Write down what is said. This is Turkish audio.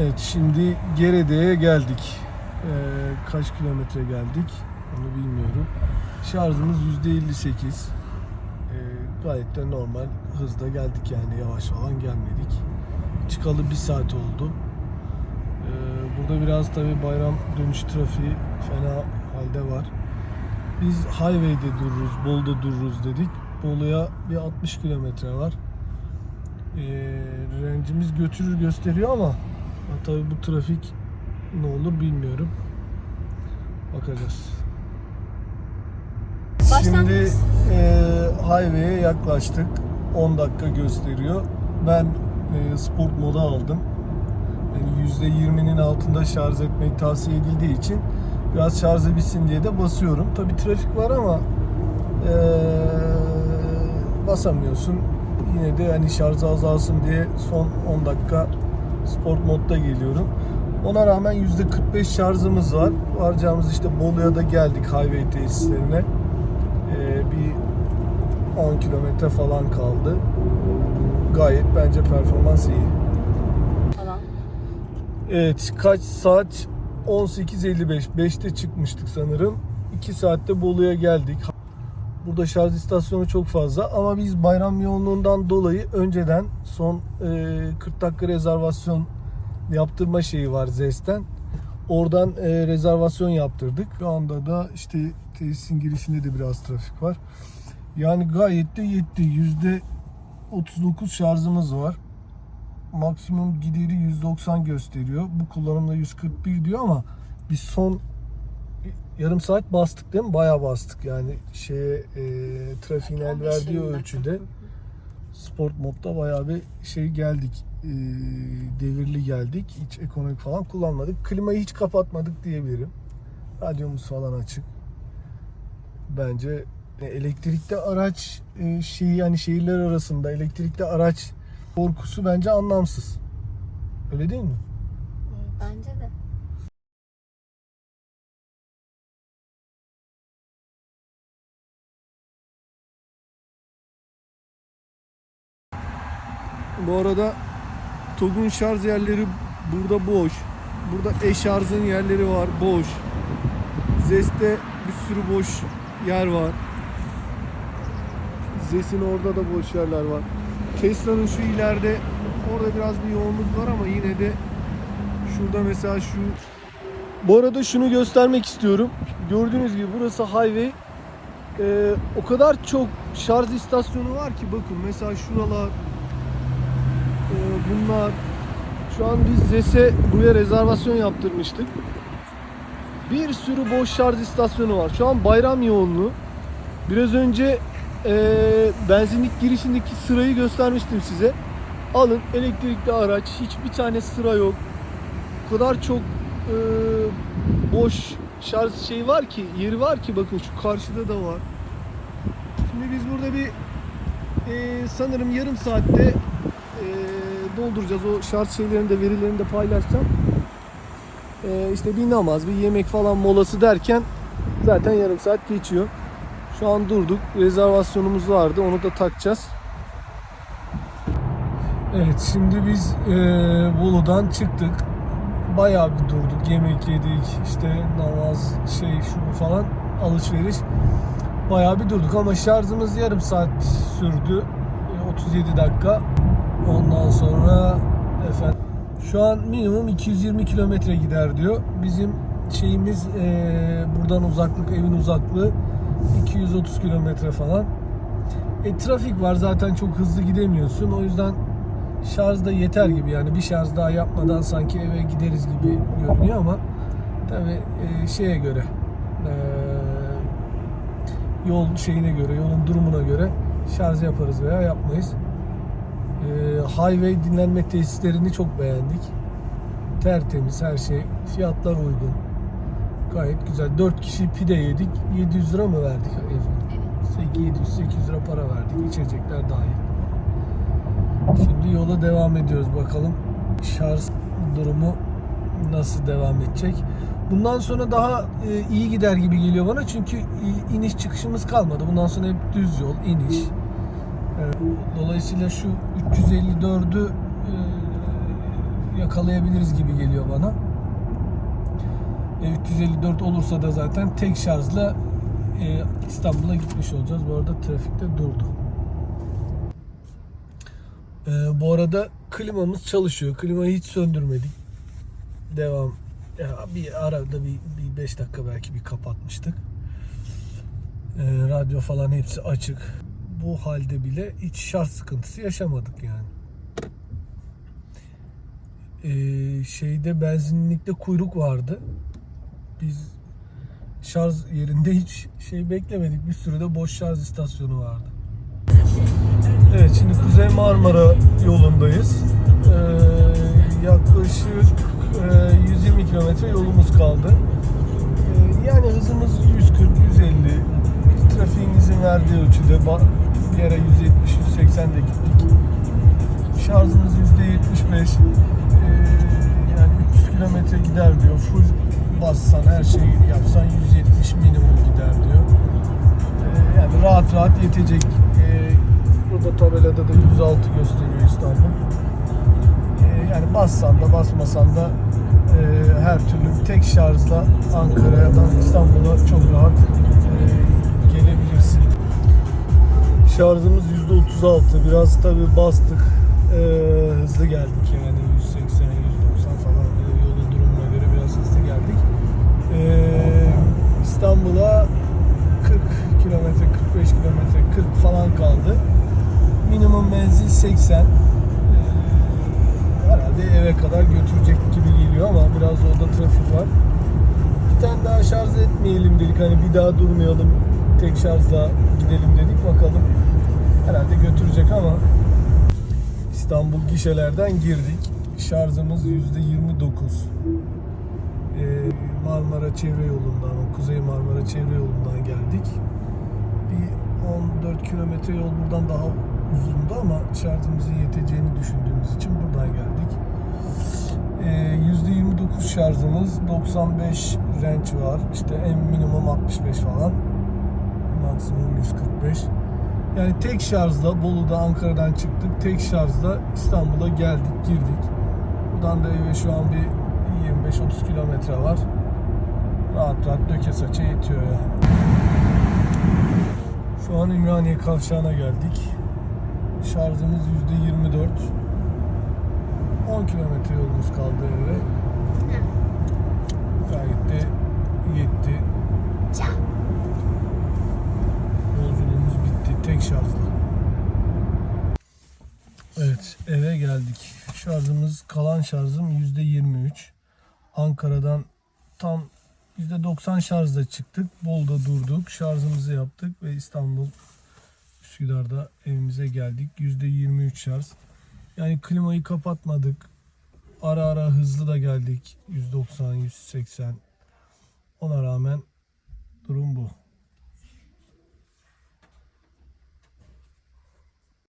Evet şimdi Gerede'ye geldik. Ee, kaç kilometre geldik onu bilmiyorum. Şarjımız %58. Ee, gayet de normal hızda geldik yani yavaş falan gelmedik. Çıkalı bir saat oldu. Ee, burada biraz tabi bayram dönüş trafiği fena halde var. Biz highway'de dururuz, Bolu'da dururuz dedik. Bolu'ya bir 60 kilometre var. Ee, rencimiz götürür gösteriyor ama Ha, Tabii bu trafik ne olur bilmiyorum. Bakacağız. Şimdi e, highway'e yaklaştık. 10 dakika gösteriyor. Ben e, sport moda aldım. Yani %20'nin altında şarj etmek tavsiye edildiği için biraz şarjı bitsin diye de basıyorum. Tabii trafik var ama e, basamıyorsun. Yine de hani şarjı azalsın diye son 10 dakika sport modda geliyorum. Ona rağmen %45 şarjımız var. Varacağımız işte Bolu'ya da geldik highway tesislerine. Ee, bir 10 kilometre falan kaldı. Gayet bence performans iyi. falan. Evet kaç saat? 18.55. 5'te çıkmıştık sanırım. 2 saatte Bolu'ya geldik. Burada şarj istasyonu çok fazla ama biz bayram yoğunluğundan dolayı önceden son e, 40 dakika rezervasyon yaptırma şeyi var ZES'ten. Oradan e, rezervasyon yaptırdık. Şu anda da işte tesisin girişinde de biraz trafik var. Yani gayet de yetti. Yüzde 39 şarjımız var. Maksimum gideri 190 gösteriyor. Bu kullanımda 141 diyor ama biz son yarım saat bastık değil mi? Bayağı bastık yani şeye e, trafiğin el 15 verdiği 20 dakika. ölçüde sport modda bayağı bir şey geldik. E, devirli geldik. Hiç ekonomik falan kullanmadık. Klimayı hiç kapatmadık diyebilirim. Radyomuz falan açık. Bence e, elektrikli araç e, şeyi yani şehirler arasında elektrikli araç korkusu bence anlamsız. Öyle değil mi? Bence Bu arada TOG'un şarj yerleri burada boş. Burada e-şarjın yerleri var boş. ZES'te bir sürü boş yer var. ZES'in orada da boş yerler var. Tesla'nın şu ileride orada biraz bir yoğunluk var ama yine de şurada mesela şu bu arada şunu göstermek istiyorum. Gördüğünüz gibi burası highway. Ee, o kadar çok şarj istasyonu var ki bakın mesela şuralar bunlar şu an biz ZES'e buraya rezervasyon yaptırmıştık. Bir sürü boş şarj istasyonu var. Şu an bayram yoğunluğu. Biraz önce e, benzinlik girişindeki sırayı göstermiştim size. Alın elektrikli araç. Hiçbir tane sıra yok. O kadar çok e, boş şarj şeyi var ki, yeri var ki bakın şu karşıda da var. Şimdi biz burada bir e, sanırım yarım saatte e, dolduracağız. O şarj şeylerini de verilerini de paylaşacağım. E, işte bir namaz, bir yemek falan molası derken zaten yarım saat geçiyor. Şu an durduk. Rezervasyonumuz vardı. Onu da takacağız. Evet şimdi biz e, Bolu'dan çıktık. Bayağı bir durduk. Yemek yedik. işte namaz şey şu falan alışveriş. Bayağı bir durduk ama şarjımız yarım saat sürdü. E, 37 dakika. Ondan sonra efendim şu an minimum 220 kilometre gider diyor. Bizim şeyimiz e, buradan uzaklık evin uzaklığı 230 kilometre falan. E, trafik var zaten çok hızlı gidemiyorsun. O yüzden şarj da yeter gibi yani bir şarj daha yapmadan sanki eve gideriz gibi görünüyor ama tabi şeye göre e, yol şeyine göre yolun durumuna göre şarj yaparız veya yapmayız. E, highway dinlenme tesislerini çok beğendik. Tertemiz her şey. Fiyatlar uygun. Gayet güzel. 4 kişi pide yedik. 700 lira mı verdik efendim? 700-800 lira para verdik. İçecekler dahil. Şimdi yola devam ediyoruz bakalım. Şarj durumu nasıl devam edecek? Bundan sonra daha e, iyi gider gibi geliyor bana çünkü iniş çıkışımız kalmadı. Bundan sonra hep düz yol, iniş. E, Dolayısıyla şu 354'ü e, yakalayabiliriz gibi geliyor bana. E, 354 olursa da zaten tek şarjla e, İstanbul'a gitmiş olacağız. Bu arada trafikte durdu. E, bu arada klimamız çalışıyor. Klimayı hiç söndürmedik. Devam. Ya bir arada bir 5 dakika belki bir kapatmıştık. E, radyo falan hepsi açık. Bu halde bile hiç şarj sıkıntısı yaşamadık yani. E, şeyde benzinlikte kuyruk vardı. Biz şarj yerinde hiç şey beklemedik. Bir sürü de boş şarj istasyonu vardı. Evet şimdi Kuzey Marmara yolundayız. Ee, yaklaşık e, 120 kilometre yolumuz kaldı. Ee, yani hızımız 140-150. Trafiğin verdiği ölçüde bir ara 170-180'de gittik. Şarjımız %75. Ee, yani 300 kilometre gider diyor. Full bassan her şeyi yapsan 170 minimum gider diyor. Ee, yani rahat rahat yetecek. Ee, burada tabelada da 106 gösteriyor İstanbul. Ee, yani bassan da basmasan da e, her türlü tek şarjla Ankara'dan İstanbul'a çok rahat Şarjımız %36. Biraz tabi bastık. Ee, hızlı geldik yani 180 190 falan yolun durumuna göre biraz hızlı geldik. Ee, İstanbul'a 40 kilometre, 45 kilometre, 40 falan kaldı. Minimum menzil 80. Ee, herhalde eve kadar götürecek gibi geliyor ama biraz orada trafik var. Bir tane daha şarj etmeyelim dedik. Hani bir daha durmayalım. Tek şarjla gidelim dedik. Bakalım. Herhalde götürecek ama İstanbul gişelerden girdik. Şarjımız %29. Ee, Marmara Çevre Yolu'ndan, o Kuzey Marmara Çevre Yolu'ndan geldik. Bir 14 kilometre yol buradan daha uzundu ama şarjımızın yeteceğini düşündüğümüz için buradan geldik. Ee, %29 şarjımız, 95 range var. İşte en minimum 65 falan. Maksimum 145. Yani tek şarjla Bolu'da Ankara'dan çıktık. Tek şarjla İstanbul'a geldik, girdik. Buradan da eve şu an bir 25-30 kilometre var. Rahat rahat döke saça yetiyor yani. Şu an Ümraniye Kavşağı'na geldik. Şarjımız %24. 10 kilometre yolumuz kaldı eve. Gayet de yetti. Şarjla. Evet eve geldik. Şarjımız kalan şarjım %23. Ankara'dan tam %90 şarjla çıktık. Bolda durduk. Şarjımızı yaptık ve İstanbul Üsküdar'da evimize geldik. %23 şarj. Yani klimayı kapatmadık. Ara ara hızlı da geldik. 190, 180. Ona rağmen durum bu.